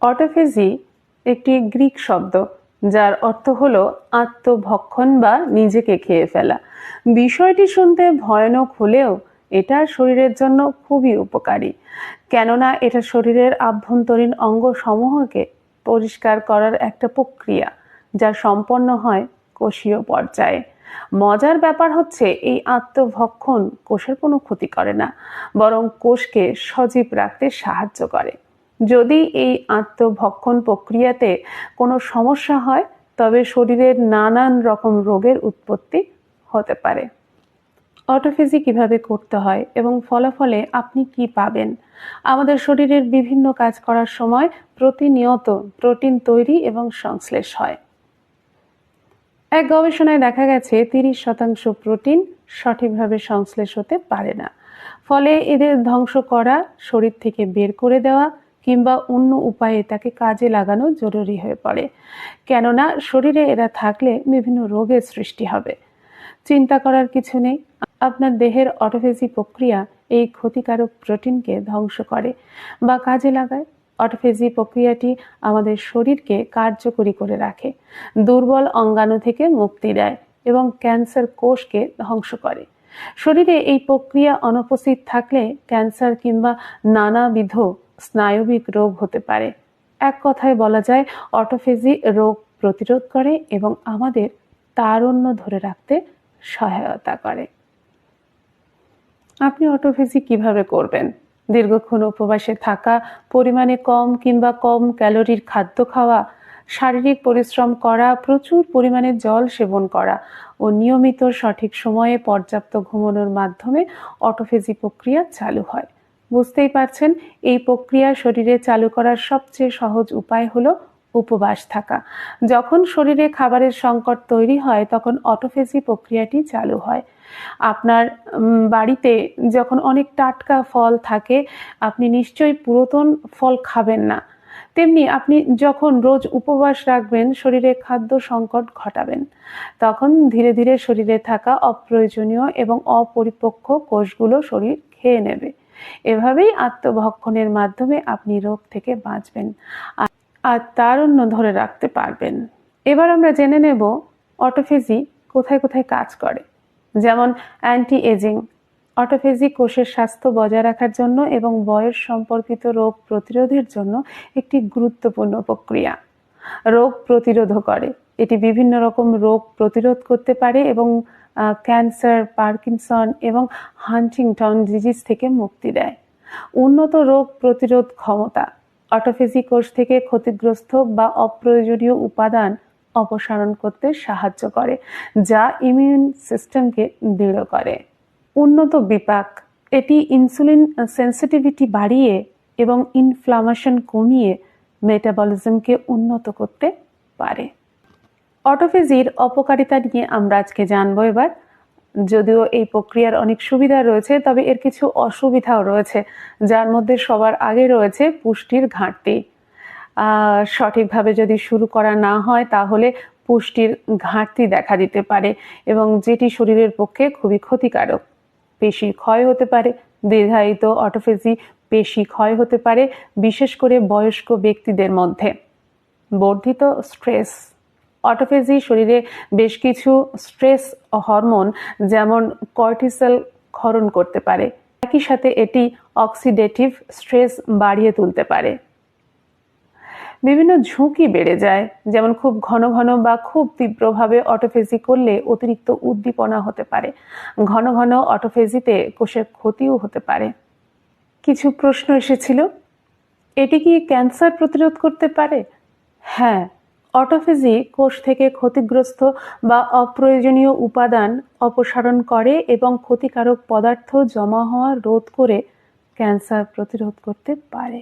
Autophagy একটি Greek শব্দ, যার অর্থ হল আত্মভক্ষণ বা নিজেকে খেয়ে ফেলা। বিষয়টি শুনতে ভয়ানক হলেও এটা শরীরের জন্য খুবই উপকারী, কেননা এটা শরীরের আভ্যন্তরীণ অঙ্গ সমূহকে পরিষ্কার করার একটা প্রক্রিয়া, যা সম্পন্ন হয় কোষীয় পর্যায়ে। মজার ব্যাপার হচ্ছে, এই আত্মভক্ষণ কোষের কোনো ক্ষতি করে না, বরং কোষকে সজীব রাখতে সাহায্য করে। যদি এই আত্মভক্ষণ প্রক্রিয়াতে কোনো সমস্যা হয়, তবে শরীরের নানান রকম রোগের উৎপত্তি হতে পারে। অটোফেজি কীভাবে করতে হয় এবং ফলাফলে আপনি কি পাবেন? আমাদের শরীরের বিভিন্ন কাজ করার সময় প্রতিনিয়ত প্রোটিন তৈরি এবং সংশ্লেষ হয়। এক গবেষণায় দেখা গেছে, তিরিশ শতাংশ প্রোটিন সঠিকভাবে সংশ্লেষ হতে পারে না। ফলে এদের ধ্বংস করা, শরীর থেকে বের করে দেওয়া কিংবা অন্য উপায়ে তাকে কাজে লাগানো জরুরি হয়ে পড়ে। কেননা শরীরে এরা থাকলে বিভিন্ন রোগের সৃষ্টি হবে। চিন্তা করার কিছু নেই। আপনার দেহের অটোফেজি প্রক্রিয়া এই ক্ষতিকারক প্রোটিনকে ধ্বংস করে বা কাজে লাগায়। অটোফেজি প্রক্রিয়াটি আমাদের শরীরকে কার্যকরী করে রাখে, দুর্বল অঙ্গাণু থেকে মুক্তি দেয় এবং ক্যান্সার কোষকে ধ্বংস করে। শরীরে এই প্রক্রিয়া অনুপস্থিত থাকলে ক্যান্সার কিংবা নানাবিধ স্নায়বিক রোগ হতে পারে। এক কথায় বলা যায়, অটোফেজি রোগ প্রতিরোধ করে এবং আমাদের তারুণ্য ধরে রাখতে সহায়তা করে। আপনি অটোফেজি কীভাবে করবেন? দীর্ঘক্ষণ উপবাসে থাকা, পরিমাণে কম কিংবা কম ক্যালোরির খাদ্য খাওয়া, শারীরিক পরিশ্রম করা, প্রচুর পরিমাণে জল সেবন করা ও নিয়মিত সঠিক সময়ে পর্যাপ্ত ঘুমানোর মাধ্যমে অটোফেজি প্রক্রিয়া চালু হয়। বুঝতেই পারছেন, এই প্রক্রিয়া শরীরে চালু করার সবচেয়ে সহজ উপায় হলো উপবাস থাকা। যখন শরীরে খাবারের সংকট তৈরি হয়, তখন অটোফেজি প্রক্রিয়াটি চালু হয়। আপনার বাড়িতে যখন অনেক টাটকা ফল থাকে, আপনি নিশ্চয়ই পুরাতন ফল খাবেন না। তেমনি আপনি যখন রোজ উপবাস রাখবেন, শরীরে খাদ্য সংকট ঘটাবেন। তখন ধীরে ধীরে শরীরে থাকা অপ্রয়োজনীয় এবং অপরিপক্ক কোষগুলো শরীর খেয়ে নেবে। এভাবেই আত্মভক্ষণের মাধ্যমে আপনি রোগ থেকে বাঁচবেন আর তারণ্য ধরে রাখতে পারবেন। এবার আমরা জেনে নেব অটোফেজি কোথায় কোথায় কাজ করে। যেমন অ্যান্টি এজিং অটোফেজি কোষের স্বাস্থ্য বজায় রাখার জন্য এবং বয়স সম্পর্কিত রোগ প্রতিরোধের জন্য একটি গুরুত্বপূর্ণ প্রক্রিয়া। রোগ প্রতিরোধ করে। এটি বিভিন্ন রকম রোগ প্রতিরোধ করতে পারে এবং ক্যান্সার, পার্কিনসন এবং হান্টিংটন ডিজিজ থেকে মুক্তি দেয়। উন্নত রোগ প্রতিরোধ ক্ষমতা, অটোফেজি কোষ থেকে ক্ষতিগ্রস্ত বা অপ্রয়োজনীয় উপাদান অপসারণ করতে সাহায্য করে, যা ইমিউন সিস্টেমকে দৃঢ় করে। উন্নত বিপাক, এটি ইনসুলিন সেন্সিটিভিটি বাড়িয়ে এবং ইনফ্লামেশন কমিয়ে মেটাবলিজমকে উন্নত করতে পারে। অটোফেজির অপকারিতা নিয়ে আমরা আজকে জানব এবার। যদিও এই প্রক্রিয়ার অনেক সুবিধা রয়েছে, তবে এর কিছু অসুবিধাও রয়েছে, যার মধ্যে সবার আগে রয়েছে পুষ্টির ঘাটতি। সঠিকভাবে যদি শুরু করা না হয়, তাহলে পুষ্টির ঘাটতি দেখা দিতে পারে এবং যেটি শরীরের পক্ষে খুবই ক্ষতিকারক। পেশির ক্ষয় হতে পারে, দীর্ঘায়িত অটোফেজি পেশি ক্ষয় হতে পারে, বিশেষ করে বয়স্ক ব্যক্তিদের মধ্যে। বর্ধিত স্ট্রেস অটোফেজি শরীরে বেশ কিছু স্ট্রেস হরমোন, যেমন কর্টিসেল ক্ষরণ করতে পারে। একই সাথে এটি অক্সিডেটিভ স্ট্রেস বাড়িয়ে তুলতে পারে। বিভিন্ন ঝুঁকি বেড়ে যায়, যেমন খুব ঘন ঘন বা খুব তীব্রভাবে অটোফেজি করলে অতিরিক্ত উদ্দীপনা হতে পারে। ঘন ঘন অটোফেজিতে কোষের ক্ষতিও হতে পারে। কিছু প্রশ্ন এসেছিল, এটি কি ক্যান্সার প্রতিরোধ করতে পারে? হ্যাঁ অটোফেজি কোষ থেকে ক্ষতিগ্রস্ত বা অপ্রয়োজনীয় উপাদান অপসারণ করে এবং ক্ষতিকারক পদার্থ জমা হওয়া রোধ করে ক্যান্সার প্রতিরোধ করতে পারে।